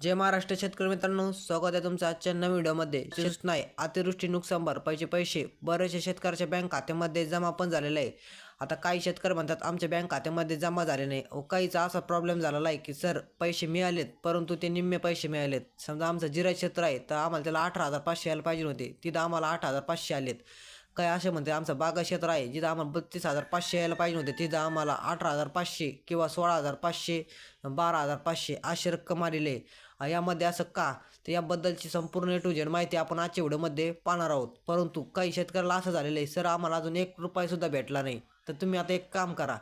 जय महाराष्ट्र शेतकरी मित्रांनो स्वागत आहे तुमचं आजच्या नवीन व्हिडिओमध्ये. शेत नाही अतिवृष्टी नुकसान भरपाईचे पैसे बरेचसे शेतकऱ्याच्या बँक खात्यामध्ये जमा पण झालेले आहे. आता काही शेतकरी म्हणतात आमच्या बँक खात्यामध्ये जमा झाले नाही. व काहीचा असा प्रॉब्लेम झालेला आहे की सर पैसे मिळालेत परंतु ते निम्मे पैसे मिळालेत. समजा आमचं जिरा क्षेत्र आहे तर आम्हाला त्याला अठरा हजार पाचशे यायला पाहिजे होते. तिथं आम्हाला आठ हजार पाचशे आलेत. काय असे म्हणते आमचं बागा क्षेत्र आहे जिथं आम्हाला बत्तीस हजार पाचशे यायला पाहिजे होते तिथं आम्हाला अठरा हजार पाचशे किंवा सोळा हजार पाचशे बारा हजार पाचशे अशी रक्कम आलेली आहे. यामध्ये असं का? तर याबद्दलची संपूर्ण ए टू झेड माहिती आपण आजच्या व्हिडिओमध्ये पाहणार आहोत. परंतु काही शेतकऱ्याला असं झालेलं आहे सर आम्हाला अजून एक रुपयासुद्धा भेटला नाही. तर तुम्ही आता एक काम करा.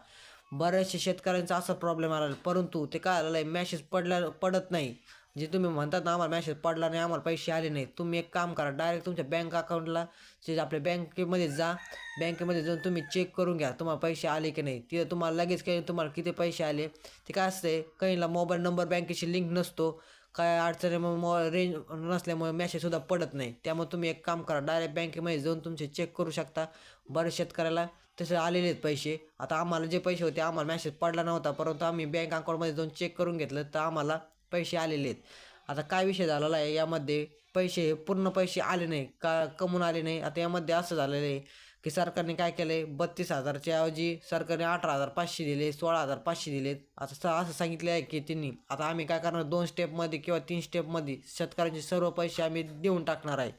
बऱ्याचशा शेतकऱ्यांचा असा प्रॉब्लेम आला परंतु ते काय आलेलं आहे मॅसेज पडल्या पडत नाही. जे तुम्ही म्हणतात ना आम्हाला मॅसेज पडला नाही आम्हाला पैसे आले नाही तुम्ही एक काम करा डायरेक्ट तुमच्या बँक अकाउंटला जे आपल्या बँकेमध्ये जा बँकेमध्ये जाऊन तुम्ही चेक करून घ्या तुम्हाला पैसे आले की नाही. तिथं तुम्हाला लगेच काही तुम्हाला किती पैसे आले. ते काय असते काहींना मोबाईल नंबर बँकेशी लिंक नसतो. काय अडचणीमुळे मो रेंज नसल्यामुळे मॅसेजसुद्धा पडत नाही. त्यामुळे तुम्ही एक काम करा डायरेक्ट बँकेमध्ये जाऊन तुमचे चेक करू शकता. बऱ्याच शेतकऱ्याला तसे आलेले आहेत पैसे. आता आम्हाला जे पैसे होते आम्हाला मॅसेज पडला नव्हता परंतु आम्ही बँक अकाउंटमध्ये जाऊन चेक करून घेतलं तर आम्हाला पैसे आलेले आहेत. आता काय विषय झालेला आहे? यामध्ये पैसे पूर्ण पैसे आले नाही. का कमून आले नाही? आता यामध्ये असं झालेलं आहे की सरकारने काय केलं आहे बत्तीस हजारच्या ऐवजी सरकारने अठरा हजार पाचशे दिले सोळा हजार पाचशे दिलेत. आता स असं सांगितलं आहे की त्यांनी. आता आम्ही काय करणार? दोन स्टेपमध्ये किंवा तीन स्टेपमध्ये शेतकऱ्यांचे सर्व पैसे आम्ही देऊन टाकणार आहे.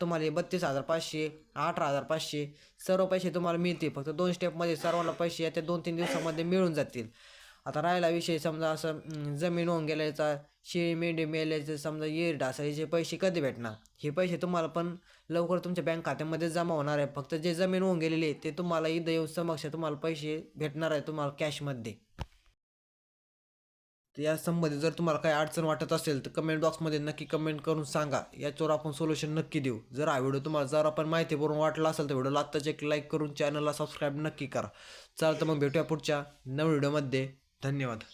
तुम्हाला हे बत्तीस हजार पाचशे अठरा हजार पाचशे सर्व पैसे तुम्हाला मिळतील. फक्त दोन स्टेपमध्ये सर्वांना पैसे येत्या दोन तीन दिवसामध्ये मिळून जातील. आता राहिला विषय समजा असं जमीन होऊन गेल्याचा शेळी मेंढी मेल्याचं समजा येर याचे पैसे कधी भेटणार? हे पैसे तुम्हाला पण लवकर तुमच्या बँक खात्यामध्ये जमा होणार आहे. फक्त जे जमीन होऊन गेलेली आहे ते तुम्हाला इथं येऊन समक्ष तुम्हाला पैसे भेटणार आहे तुम्हाला कॅशमध्ये तर या संबंधित जर तुम्हाला काही अडचण वाटत असेल तर कमेंट बॉक्समध्ये नक्की कमेंट करून सांगा. याच्यावर आपण सोल्युशन नक्की देऊ. जर हा व्हिडिओ तुम्हाला जर आपण माहिती भरून वाटला असेल तर व्हिडिओला आत्ताच एक लाईक करून चॅनलला सबस्क्राईब नक्की करा. चालतं मग भेटूया पुढच्या नवीन व्हिडिओमध्ये धन्यवाद.